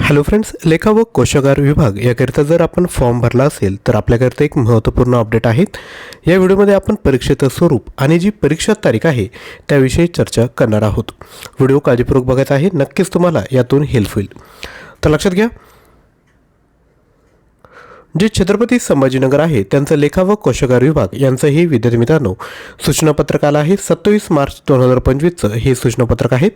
Hello friends लेखा व कोशागार विभाग याकरिता जर आपण फॉर्म भरला असेल तर आपल्याकरिता एक महत्त्वपूर्ण अपडेट आहेत. या व्हिडिओमध्ये आपण परीक्षेचं स्वरूप आणि जी परीक्षा तारीख आहे त्याविषयी चर्चा करणार आहोत. व्हिडिओ काळजीपूर्वक बघायचा आहे नक्कीच तुम्हाला यातून हेल्प होईल. तर लक्षात घ्या जे छत्रपती संभाजीनगर आहे त्यांचं लेखा व कोशागार विभाग यांचंही विद्यार्थी मित्रांनो सूचनापत्रक आलं आहे. सत्तावीस मार्च दोन हजार पंचवीसचं हे सूचनापत्रक आहे.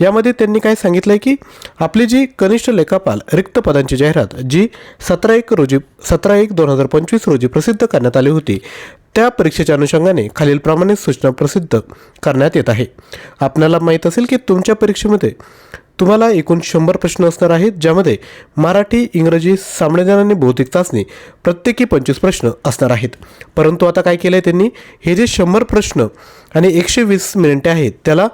यामध्ये त्यांनी काय सांगितलं आहे की आपली जी कनिष्ठ लेखापाल रिक्त पदांची जाहिरात जी सतरा एक रोजी सतरा एक दोन हजार पंचवीस रोजी प्रसिद्ध करण्यात आली होती त्या परीक्षेच्या अनुषंगाने खालीलप्रमाणे सूचना प्रसिद्ध करण्यात येत आहे. आपल्याला माहीत असेल की तुमच्या परीक्षेमध्ये तुम्हाला एकूण शंभर प्रश्न असणार आहेत ज्यामध्ये मराठी इंग्रजी सामान्यज्ञान आणि भौतिक चाचणी प्रत्येकी पंचवीस प्रश्न असणार आहेत. परंतु आता काय केलं आहे त्यांनी? हे जे शंभर प्रश्न आणि एकशे वीस मिनिटे आहेत त्याला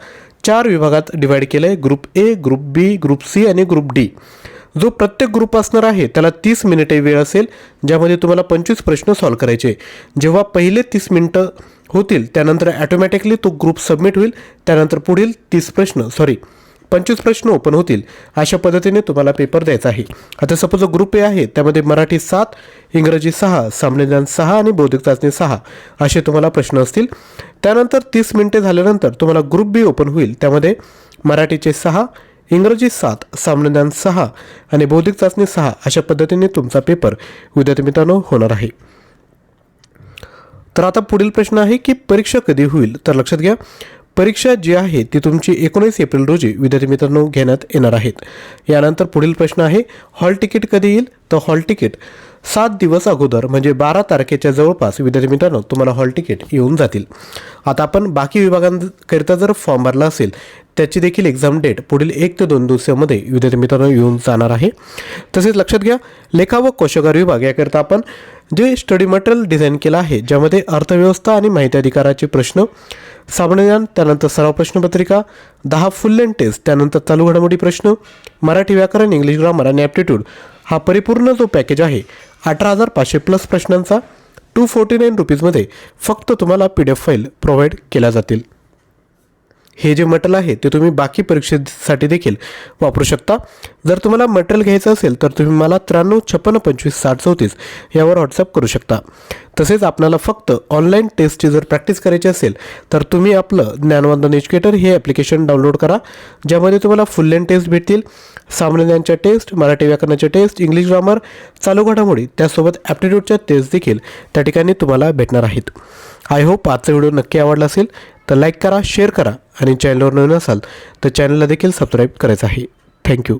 चार विभागात डिवाईड केलं आहे group A group B group C आणि ग्रुप डी जो प्रत्येक ग्रुप असणार आहे त्याला तीस मिनिटे वेळ असेल ज्यामध्ये तुम्हाला पंचवीस प्रश्न सॉल्व करायचे. जेव्हा पहिले तीस मिनटं होतील त्यानंतर ॲटोमॅटिकली तो ग्रुप सबमिट होईल त्यानंतर पुढील तीस प्रश्न सॉरी पंचवीस प्रश्न ओपन होतील. अशा पद्धतीने तुम्हाला पेपर द्यायचा आहे. आता सपोज जो ग्रुप ए आहे त्यामध्ये मराठी सात इंग्रजी सहा सामान्यज्ञान सहा आणि बौद्धिक चाचणी सहा असे तुम्हाला प्रश्न असतील. त्यानंतर तीस मिनिटे झाल्यानंतर तुम्हाला ग्रुप बी ओपन होईल. त्यामध्ये मराठीचे सहा इंग्रजी सात सामन्यज्ञान सहा आणि बौद्धिक चाचणी सहा अशा पद्धतीने तुमचा पेपर विद्यार्थी मित्रांनो होणार आहे. तर आता पुढील प्रश्न आहे की परीक्षा कधी होईल? तर लक्षात घ्या. परीक्षा जी आहे ती तुमची एकोणीस एप्रिल रोजी विद्यार्थी मित्रांनो घेण्यात येणार आहेत. यानंतर पुढील प्रश्न आहे हॉल तिकीट कधी येईल? तर हॉल तिकीट सात दिवस अगोदर म्हणजे बारा तारखेच्या जवळपास विद्यार्थी मित्रांनो तुम्हाला हॉल तिकीट येऊन जातील. आता आपण बाकी विभागांकरिता जर फॉर्म भरला असेल त्याची देखील एक्झाम डेट पुढील एक ते दोन दिवसामध्ये विद्यार्थी मित्रांनो येऊन जाणार आहे. तसेच लक्षात घ्या लेखा व कोशागार विभाग याकरिता आपण जे स्टडी मटेरियल डिझाईन केलं आहे ज्यामध्ये अर्थव्यवस्था आणि माहिती अधिकाराचे प्रश्न सामान्यज्ञान त्यानंतर सराव प्रश्नपत्रिका दहा फुल लेन टेस्ट त्यानंतर चालू घडामोडी प्रश्न मराठी व्याकरण इंग्लिश ग्रामर आणि ॲप्टिट्यूड हा परिपूर्ण जो पॅकेज आहे. अठरा हजार पाचशे प्लस प्रश्नांचा टू फोर्टी नाईन रुपीजमध्ये फक्त तुम्हाला P D F file provide केल्या जातील. हे जे मटेरियल आहे ते तुम्ही बाकी परीक्षेसाठी देखील वापरू शकता. जर तुम्हाला मटेरियल घ्यायचं असेल तर तुम्ही मला त्र्याण्णव छप्पन्न पंचवीस साठ चौतीस यावर व्हॉट्सअप करू शकता. तसेच आपल्याला फक्त ऑनलाईन टेस्टची जर प्रॅक्टिस करायची असेल तर तुम्ही आपलं ज्ञानवंदन एज्युकेटर हे ॲप्लिकेशन डाउनलोड करा ज्यामध्ये तुम्हाला फुल लेन टेस्ट भेटतील. सामान्य ज्ञानच्या टेस्ट मराठी व्याकरणाच्या टेस्ट इंग्लिश ग्रामर चालू घडामोडी त्यासोबत ॲप्टिट्यूडच्या टेस्ट देखील त्या ठिकाणी तुम्हाला भेटणार आहेत. आय होप आजचा व्हिडिओ नक्की आवडला असेल तर लाईक करा शेअर करा. आणि चॅनलवर नवीन असाल तर चॅनलला देखील सबस्क्राईब करायचं आहे. थँक्यू